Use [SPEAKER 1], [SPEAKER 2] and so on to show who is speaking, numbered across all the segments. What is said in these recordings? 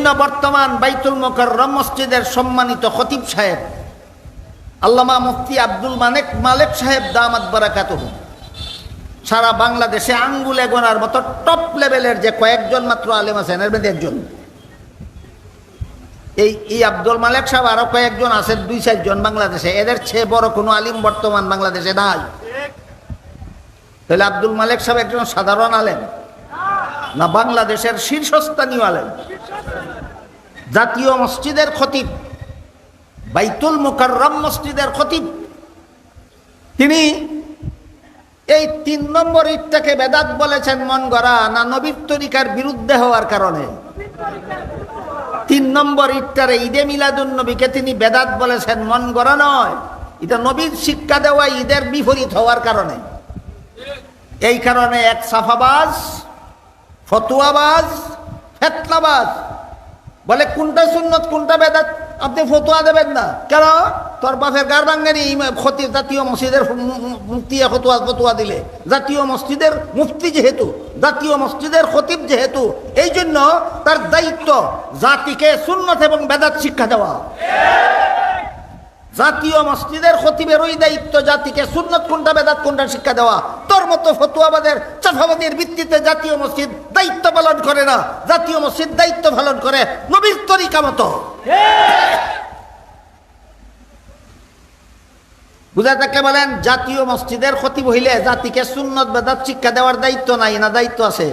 [SPEAKER 1] জন্য বর্তমান বাইতুল মোকাররম মসজিদের সম্মানিত খতিব সাহেব, আল্লামা মুফতি আব্দুল মানেক মালেক সাহেব দামাত বারাকাত সারা বাংলাদেশে আঙ্গুলে গোনার মতো টপ লেভেলের যে কয়েকজন মাত্র আলেম আছেন, এর মধ্যে একজন। এই এই আব্দুল মালেক সাহেব আরও কয়েকজন আছেন, দুই চারজন বাংলাদেশে। এদের চেয়ে বড় কোনো আলিম বর্তমান বাংলাদেশে নাই। তাহলে আব্দুল মালেক সাহেব একজন সাধারণ আলেম না বাংলাদেশের শীর্ষস্থানীয় আলেম? জাতীয় মসজিদের খতিব, বাইতুল মোকাররম মসজিদের খতিব। তিনি এই তিন নম্বর ইটটাকে বেদাত বলেছেন, মন গড়া, না নবীর তরিকার বিরুদ্ধে হওয়ার কারণে। তিন নম্বর ইটটারে ঈদে মিলাদুন নবীকে তিনি বেদাত বলেছেন, মন গড়া নয়। এটা নবীর শিক্ষা দেওয়া ঈদের বিপরীত হওয়ার কারণে। এই কারণে এক সাফাবাজ, ফতুয়াবাজ ফেতলাবাজ বলে, কোনটা সুন্নত, কোনটা বেদাত? আপনি ফতুয়া দেবেন না। কেন? তোর বাপের গার বাঙ্গানি জাতীয় মসজিদের মুক্তি ফতুয়া ফতুয়া দিলে। জাতীয় মসজিদের মুফতি যেহেতু, জাতীয় মসজিদের খতিব যেহেতু এই জন্য তার দায়িত্ব জাতিকে সুন্নত এবং বেদাত শিক্ষা দেওয়া। জাতীয় মসজিদের খতিবের ওই দায়িত্ব জাতিকে সুন্নত কোনটা, বেদাত কোনটা শিক্ষা দেওয়া? তোর মতো ফতুয়াবাদের চাফাবাদের ভিত্তিতে জাতীয় মসজিদ দায়িত্ব পালন করে না। জাতীয় মসজিদ দায়িত্ব পালন করে নবীর তরিকা মতো। বুঝা থাকলে বলেন? জাতীয় মসজিদের ক্ষতি হইলে জাতিকে সুন্নত, বেদাত শিক্ষা দেওয়ার দায়িত্ব নাই, না দায়িত্ব আছে?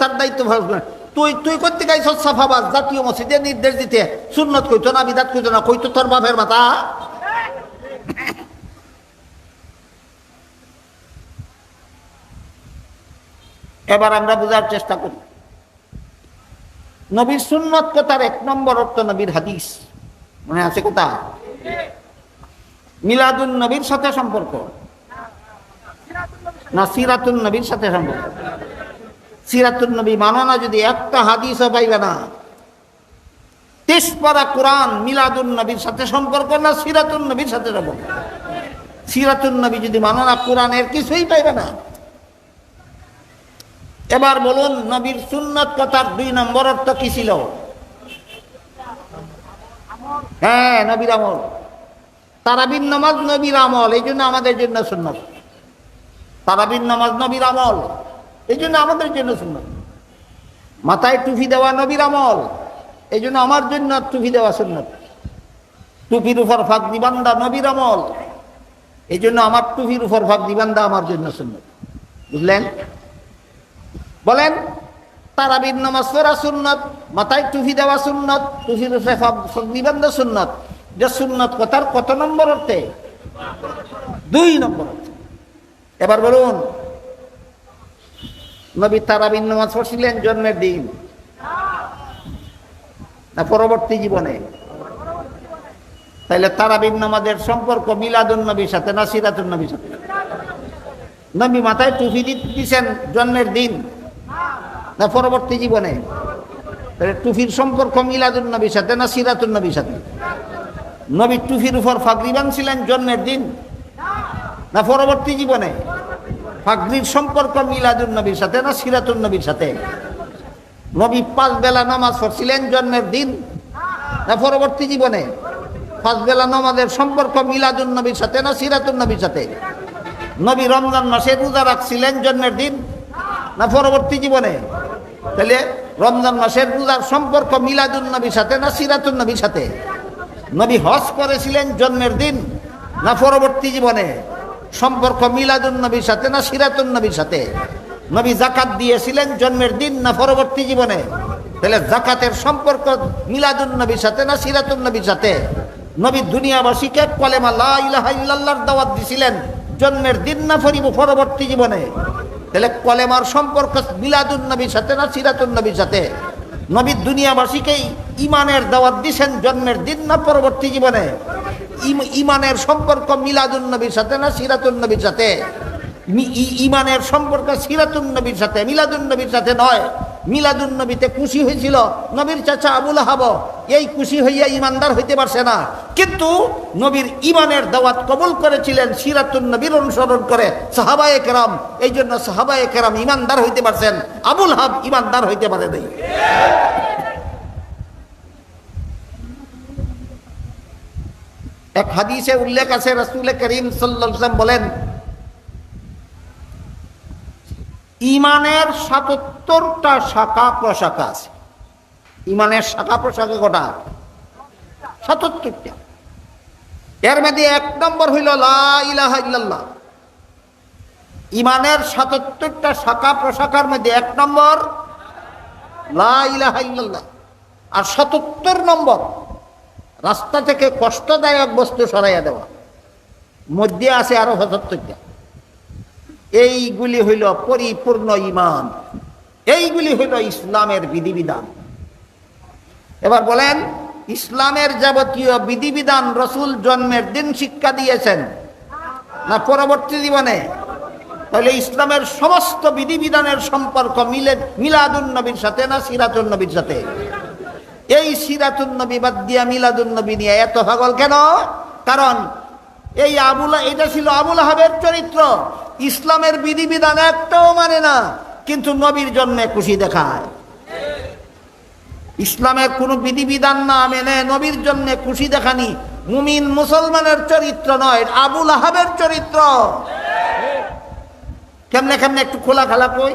[SPEAKER 1] তার দায়িত্ব ভালো তুই তুই করতে গাইছ সাফাবাজ জাতীয় মসজিদে নির্দেশ দিতে। সুন্নত কইতো না, বিদাত কইতো না, কইতো তোর বাপের মাথা। এবার আমরা বোঝার চেষ্টা করি। নবীর সুন্নত কথার এক নম্বর অর্থ নবীর হাদিস। মনে আছে কোথা? মিলাদুন নবীর সাথে সম্পর্ক? না, সিরাতুন নবীর সাথে সম্পর্ক। সিরাতুন নবী মানো না যদি একটা হাদিসও পাইবে না পারা কোরআন মিলাদুন নবীর সাথে সম্পর্ক না সিরাতুন নবীর সাথে সম্পর্ক? সিরাতুন নবী যদি মানো না কোরআনের কিছুই পাইবে না। এবার বলুন, নবীর সুন্নত কথার দুই নম্বর অর্থ কি ছিল? হ্যাঁ নবীর আমল। তারাবিন নামাজ নবীর আমল, এই জন্য আমাদের জন্য সুন্নত। তারাবিন নামাজ নবীর আমল। এই জন্য আমাদের জন্য সুন্নত। মাথায় টুপি দেওয়া নবীর আমল এই জন্য আমার জন্য টুপি দেওয়া সুন্নত। টুপির উপর ফাঁক দিবান্দা নবীর আমল এই জন্য আমার টুপির উপর ফাঁক দিবান্দা আমার জন্য সুন্নত। বুঝলেন? বলেন, তারাবির নামাজ পড়া সুন্নত, মাথায় টুপি দেওয়া সুন্নত, টুপির উপরে ফাঁক দিবান্দা সুন্নত। যে সুন্নত কথার কত নম্বর অর্থে? দুই নম্বর এবার বলুন নবী তারাবিন নামাজ পড়ছিলেন জন্মের দিন। না, পরবর্তী জীবনে। তাইলে তারাবিন নামাজের সম্পর্ক মিলাদুন নবীর সাথে না সিরাতুন নবীর সাথে? নবী মাথায় টুপি দিচ্ছেন জন্মের দিন। না, পরবর্তী জীবনে? তাহলে টুফির সম্পর্ক মিলাদুন নবীর সাথে না সিরাতুন নবীর সাথে? নবী টুফির উপর ফাগরি বানছিলেন জন্মের দিন। না, পরবর্তী জীবনে? ফাগরির সম্পর্ক মিলাদুন নবীর সাথে না সিরাতুন নবীর সাথে? নবী পাঁচ বেলা নামাজ পড়ছিলেন জন্মের দিন না পরবর্তী জীবনে? পাঁচ বেলা নামাজের সম্পর্ক মিলাদুন নবীর সাথে না সিরাতুন নবীর সাথে? নবী রমজান মাসে রোজা রাখছিলেন জন্মের দিন না পরবর্তী জীবনে? তাহলে রমজান মাসের রোজার সম্পর্ক মিলাদুন নবীর সাথে না সিরাতুন নবীর সাথে? নবী হজ করেছিলেন জন্মের দিন না পরবর্তী জীবনে? সম্পর্ক মিলাদুন নবীর সাথে না সিরাতুন নবীর সাথে? নবী জাকাত দিয়েছিলেন জন্মের দিন না পরবর্তী জীবনে? তাহলে জাকাতের সম্পর্ক মিলাদুন নবীর সাথে না সিরাতুন নবীর সাথে? নবী দুনিয়াবাসীকে কলেমা লা ইলাহা ইল্লাল্লাহর দাওয়াত দিছিলেন, জন্মের দিন না ফরিব, পরবর্তী জীবনে? তাহলে কলেমার সম্পর্ক মিলাদুন নবীর সাথে না সিরাতুন নবীর সাথে? নবী দুনিয়াবাসীকেই ইমানের দাওয়াত দিছেন, জন্মের দিন না পরবর্তী জীবনে? ইমানের সম্পর্ক মিলাদুন নবীর সাথে না সিরাতুন নবীর সাথে? ইমানের সম্পর্ক সিরাতুন নবীর সাথে, মিলাদুন নবীর সাথে নয়। মিলাদুন নবীতে খুশি হয়েছিল নবীর চাচা আবুল হাব এই খুশি হইয়া ইমানদার হইতে পারছে না। কিন্তু নবীর ইমানের দাওয়াত কবুল করেছিলেন, সিরাতুন নবীর অনুসরণ করে সাহাবায়ে কেরাম। এই জন্য সাহাবায়ে কেরাম ইমানদার হইতে পারছেন। আবুল হাব ইমানদার হইতে পারে নাই এক হাদিসে উল্লেখ আছে, রসুল করিম সাল্লাম বলেন, ইমানের সাতাত্তরটা শাখা প্রশাখা আছে। ইমানের শাখা প্রশাখা কটা? সাতাত্তরটা। এর মধ্যে এক নম্বর হইল লা ইলাহা ইল্লাল্লাহ। ইমানের সাতাত্তরটা শাখা প্রশাখার মধ্যে এক নম্বর লা ইলাহা আর সাতাত্তর নম্বর রাস্তা থেকে কষ্টদায়ক বস্তু সরাইয়া দেওয়া। মধ্যে আছে আরও সাতাত্তরটা এইগুলি হইল পরিপূর্ণ ইমান এইগুলি হইল ইসলামের বিধিবিধান। এবার বলেন, ইসলামের যাবতীয় বিধিবিধান রসুল জন্মের দিন শিক্ষা দিয়েছেন না পরবর্তী জীবনে? তাহলে ইসলামের সমস্ত বিধিবিধানের সম্পর্ক মিলে মিলাদুন নবীর সাথে না সিরাতুন নবীর সাথে? এই সিরাতুন নবী বাদ দিয়া মিলাদুন নবী নিয়ে এত পাগল কেন? কারণ এই আবুলা এটা ছিল আবুল হাবের চরিত্র। ইসলামের বিধিবিধান একটাও মানে না, কিন্তু নবীর জন্মে খুশি দেখায়। ইসলামের কোনো বিধিবিধান না মেনে নবীর জন্য খুশি দেখানি মুমিন মুসলমানের চরিত্র নয়, আবুল আহাবের চরিত্র। কেমনে কেমনে একটু খোলা খালা কই?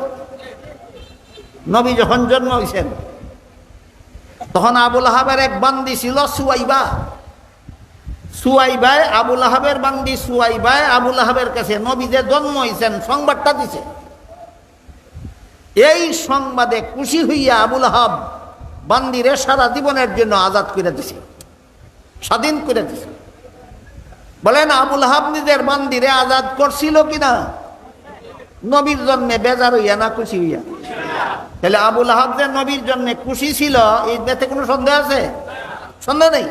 [SPEAKER 1] নবী যখন জন্ম হয়েছেন তখন আবুল আহাবের এক বান্দি ছিল সুয়াইবা। সুয়াইবায় আবুল আহাবের বান্দি সুয়াইবায় আবুল আহাবের কাছে নবী যে জন্ম হয়েছেন সংবাদটা দিছে। এই সংবাদে খুশি হইয়া আবুল আহাব বান্দিরে সারা জীবনের জন্য আজাদ করে দিছে, স্বাধীন করে দিছে। বলেন, আবুল হাব নিজের বান্দিরে আজাদ করছিল কিনা? নবীর জন্মে বেজার হইয়া না খুশি হইয়া। তাহলে আবুল হাব যে নবীর জন্য খুশি ছিল, এই এতে কোনো সন্দেহ আছে? সন্দেহ নেই।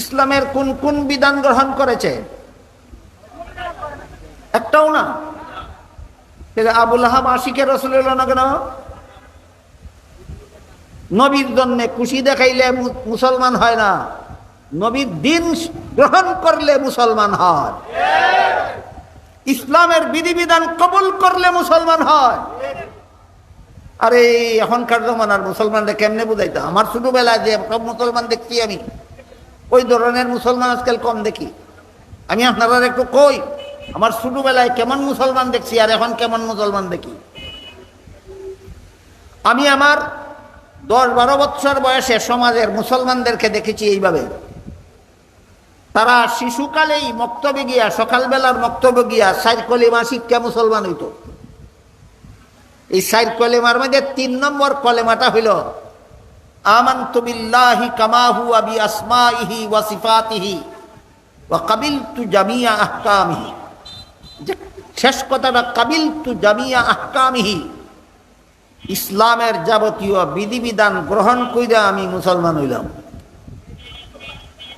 [SPEAKER 1] ইসলামের কোন কোন বিধান গ্রহণ করেছে? একটাও না। আবুল হাব আশিকের রসুল না কেন? নবীর জন্য খুশি দেখাইলে মুসলমান হয় না। নবীর দিন গ্রহণ করলে মুসলমান হয়। ইসলামের বিধিবিধান কবুল করলে মুসলমান হয়। আরে এখনকার জমানার মুসলমানরা কেমনে বুঝাইতো? আমার ছোটবেলায় যে সব মুসলমান দেখছি আমি। ওই ধরনের মুসলমান আজকাল কম দেখি। আমি আপনারা একটু কই, আমার ছোটবেলায় কেমন মুসলমান দেখছি আর এখন কেমন মুসলমান দেখি? আমি আমার দশ বারো বছর বয়সে সমাজের মুসলমানদেরকে দেখেছি এইভাবে। তারা শিশুকালেই মক্তবে গিয়া, সকালবেলার মক্তব্য গিয়া সাইর কলিমা শিক্ষা মুসলমান হইত। এই সাইর কলেমার মধ্যে তিন নম্বর কলেমাটা হইল, আমান্তু বিল্লাহি কামাহু আবি আসমাইহি ওয়া সিফাতিহি ওয়া কাবিলতু জামিয়া আহকামিহি। শেষ কথাটা, কাবিলতু জামিয়া আহকামিহি। ইসলামের যাবতীয় বিধিবিধান গ্রহণ কইরা আমি মুসলমান হইলাম।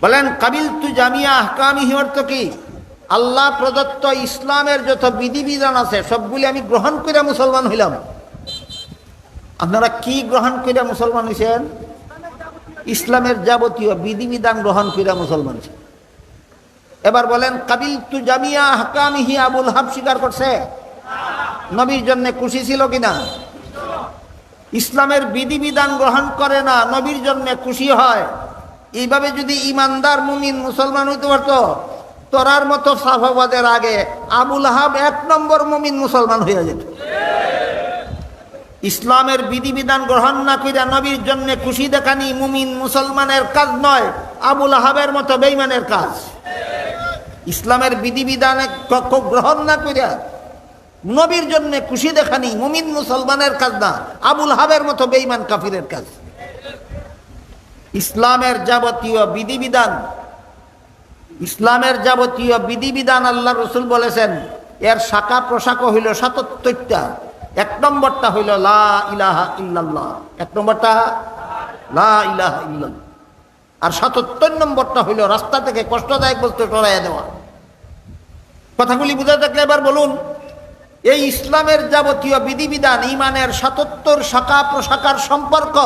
[SPEAKER 1] বলেন কাবিল তু জামিয়া আহকামিহি অর্থ কি? আল্লাহ প্রদত্ত ইসলামের যত বিধিবিধান আছে, সবগুলি আমি গ্রহণ করে মুসলমান হইলাম। আপনারা কি গ্রহণ করে মুসলমান হয়েছেন ইসলামের যাবতীয় বিধিবিধান গ্রহণ করে মুসলমান হয়েছেন এবার বলেন কাবিল তু জামিয়া হাকামিহি আবুল হাব স্বীকার করছে? নবীর জন্য খুশি ছিল কিনা? ইসলামের বিধিবিধান গ্রহণ করে না, নবীর জন্য খুশি হয়। এইভাবে যদি ইমানদার মুমিন মুসলমান হইতে পারতো তোরার মতো সাফাবাদের আগে আবুল হাব এক নম্বর মুমিন মুসলমান হইয়া যেত। ইসলামের বিধিবিধান গ্রহণ না কইরা নবীর জন্য খুশি দেখানি মুমিন মুসলমানের কাজ নয়, আবুল আহাবের মতো বেইমানের কাজ। ইসলামের বিধিবিধানে গ্রহণ না কইরা নবীর জন্য খুশি দেখানি মুমিন মুসলমানের কাজ না, আবুল হাবের মতো বেইমান কাফিরের কাজ। ইসলামের যাবতীয় বিধিবিধান ইসলামের যাবতীয় বিধিবিধান আল্লাহ রসুল বলেছেন, এর শাখা প্রশাখ হইল সাতাত্তরটা। এক নম্বরটা হইল লা ইলাহা ইল্লাল্লাহ। এক নম্বরটা লা ইলাহা আর সাতাত্তর নম্বরটা হইল রাস্তা থেকে কষ্টদায়ক বস্তু টরাইয়া দেওয়া। কথাগুলি বুঝে থাকলে এবার বলুন, এই ইসলামের যাবতীয় বিধিবিধান ইমানের সাতাত্তর শাখা প্রশাখার সম্পর্ক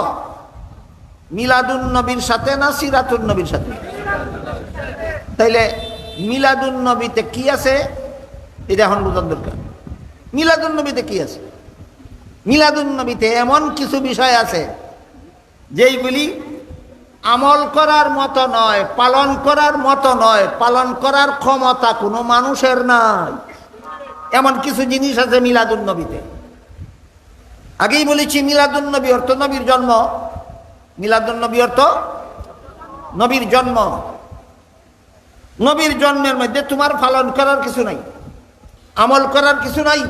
[SPEAKER 1] মিলাদুন নবীর সাথে না সিরাতুন নবীর সাথে? তাইলে মিলাদুন নবীতে কি আছে? এটা এখন বোঝার দরকার। মিলাদুন নবীতে কি আছে? মিলাদুন নবীতে এমন কিছু বিষয় আছে, যেইগুলি আমল করার মতো নয়, পালন করার মতো নয়, পালন করার ক্ষমতা কোনো মানুষের নাই। এমন কিছু জিনিস আছে মিলাদুন নবীতে আগেই বলেছি মিলাদুন নবী অর্থ নবীর জন্ম। মিলাদুন নবী অর্থ নবীর জন্ম। নবীর জন্মের মধ্যে তোমার পালন করার কিছু নাই, আমল করার কিছু নাই।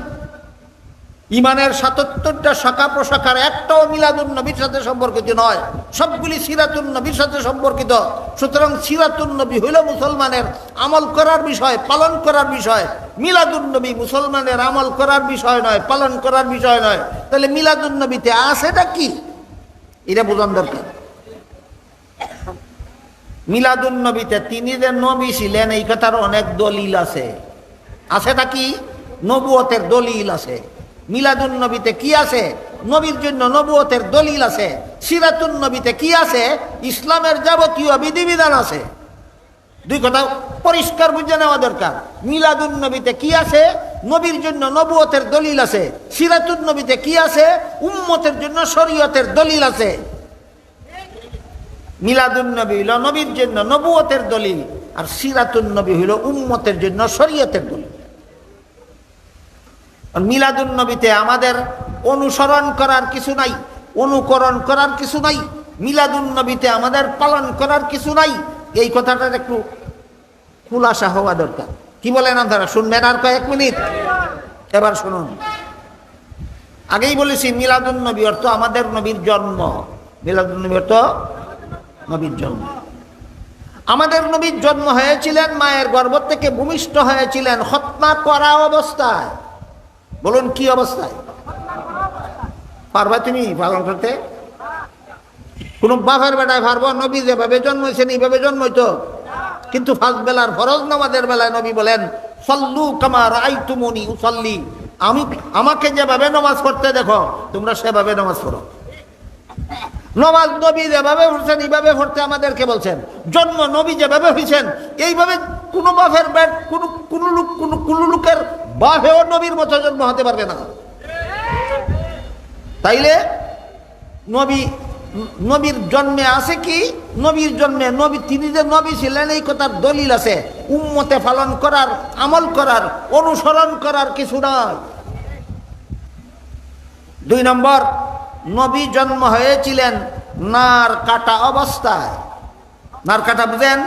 [SPEAKER 1] ইমানের সাতাত্তরটা শাখা প্রশাখার একটাও মিলাদুন নবীর সাথে সম্পর্কিত নয়, সবগুলি সিরাতুন নবীর সাথে সম্পর্কিত। সুতরাং সিরাতুন নবী হইল মুসলমানের আমল করার বিষয়, পালন করার বিষয়। মিলাদুন নবী মুসলমানের আমল করার বিষয় নয়, পালন করার বিষয় নয়। তাহলে মিলাদুন নবীতে আছেটা কি? এটা বোঝান দরকার। মিলাদুন নবীতে তিনি যে নবী ছিলেন, এই কথার অনেক দলিল আছে। আছেটা কি? নবুয়তের দলিল আছে। মিলাদুন নবীতে কি আছে? নবীর জন্য নবুয়তের দলিল আছে। সিরাতুন নবীতে কি আছে? ইসলামের যাবতীয় বিধিবিধান আছে। দুই কথা পরিষ্কার বুঝে নেওয়া দরকার। মিলাদুন নবীতে কি আছে? নবীর জন্য নবুয়তের দলিল আছে। সিরাতুন নবীতে কি আছে? উম্মতের জন্য শরীয়তের দলিল আছে। মিলাদুন নবী হইল নবীর জন্য নবুয়তের দলিল, আর সিরাতুন নবী হইল উম্মতের জন্য শরীয়তের দলিল। মিলাদুন নবীতে আমাদের অনুসরণ করার কিছু নাই, অনুকরণ করার কিছু নাই মিলাদুন নবীতে আমাদের পালন করার কিছু নাই। এই কথাটার একটু খুলাসা হওয়া দরকার। কি বলেন আপনারা? শুনবেন আর কয়েক মিনিট? এবার শুনুন। আগেই বলেছি মিলাদুন নবী অর্থ আমাদের নবীর জন্ম। মিলাদুন নবী অর্থ নবীর জন্ম। আমাদের নবীর জন্ম হয়েছিলেন, মায়ের গর্ভ থেকে ভূমিষ্ঠ হয়েছিলেন হত্যা করা অবস্থায়। বলুন, কি অবস্থায়? পারবা তুমি পালন করতে? কোন বাপের বেটায় পারব? নবী যেভাবে জন্মেছেন এইভাবে জন্মইতো কিন্তু ফার্স্ট বেলার ফরজ নামাজের বেলায় নবী বলেন, সল্লু কামার আই তুমনি উসল্লি। আমি, আমাকে যেভাবে নামাজ পড়তে দেখো, তোমরা সেভাবে নামাজ পড়ো। নমাজ নবী যেভাবে পড়ছেন এইভাবে পড়তে আমাদেরকে বলছেন। জন্ম নবী যেভাবে হয়েছেন এইভাবে কোনো বাপের ব্যাট কোনো কোনো লোক, কোনো কোনো লোকের বাপেও নবীর মতো জন্ম হতে পারবে না। তাইলে নবী, নবীর জন্মে আছে কি? নবীর জন্মে, নবী, তিনি যে নবী ছিলেন, এই কথার দলিল আছে। উম্মতে পালন করার, আমল করার, অনুসরণ করার কিছু নয় দুই নম্বর নবী জন্ম হয়েছিলেন নার কাটা অবস্থায়। নার কাটা বুঝেন?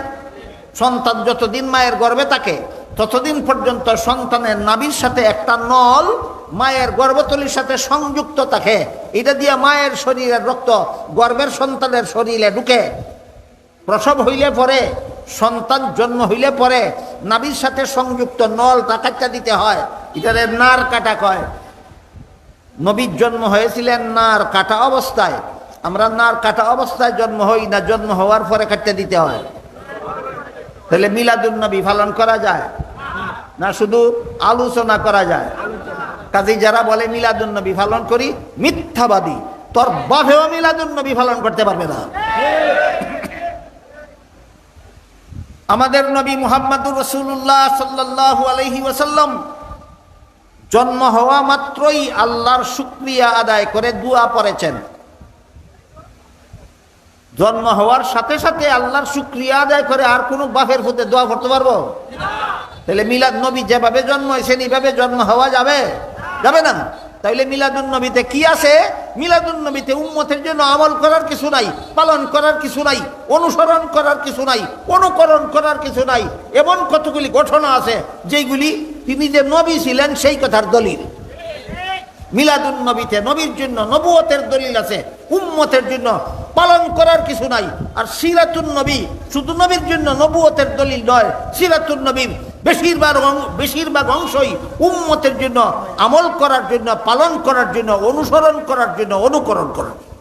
[SPEAKER 1] সন্তান যতদিন মায়ের গর্বে থাকে, ততদিন পর্যন্ত সন্তানের নাভির সাথে একটা নল মায়ের গর্ভতলির সাথে সংযুক্ত থাকে। এটা দিয়ে মায়ের শরীরের রক্ত গর্ভের সন্তানের শরীরে ঢুকে। প্রসব হইলে পরে, সন্তান জন্ম হইলে পরে নাবির সাথে সংযুক্ত নল কাটা দিতে হয়। এটারে নার কাটা কয়। নবীর জন্ম হয়েছিলেন নার কাটা অবস্থায়। আমরা নার কাটা অবস্থায় জন্ম হই না, জন্ম হওয়ার পরে কাটতে দিতে হয়। তাহলে মিলাদুন নবী পালন করা যায় না শুধু আলোচনা করা যায়? কাজে যারা বলে মিলাদুন নবী পালন করি, মিথ্যাবাদী। তোর বাপেও মিলাদুন নবী পালন করতে পারবে না। আমাদের নবী মুহাম্মদুর রসুল্লাহ সাল্লাহ আলহি ওসাল্লাম জন্ম হওয়া মাত্রই আল্লাহর শুক্রিয়া আদায় করে দোয়া পড়েছেন। জন্ম হওয়ার সাথে সাথে আল্লাহর শুক্রিয়া আদায় করে আর কোনো বাপের ফুতে দোয়া করতে পারব? তাহলে মিলাদ নবী যেভাবে জন্ম হয়েছেন এইভাবে জন্ম হওয়া যাবে? যাবে না। তাহলে মিলাদুন নবীতে কি আছে? মিলাদুন নবীতে উম্মতের জন্য আমল করার কিছু নাই, পালন করার কিছু নাই, অনুসরণ করার কিছু নাই, অনুকরণ করার কিছু নাই। এমন কতগুলি ঘটনা আছে যেগুলি তিনি যে নবী ছিলেন, সেই কথার দলিল মিলাদুন নবীতে নবীর জন্য নবুয়তের দলিল আছে, উম্মতের জন্য পালন করার কিছু নাই আর সিরাতুন নবী শুধু নবীর জন্য নবুয়তের দলিল নয় সিরাতুন নবীর বেশিরভাগ বেশিরভাগ অংশই উম্মতের জন্য আমল করার জন্য, পালন করার জন্য, অনুসরণ করার জন্য, অনুকরণ করার জন্য।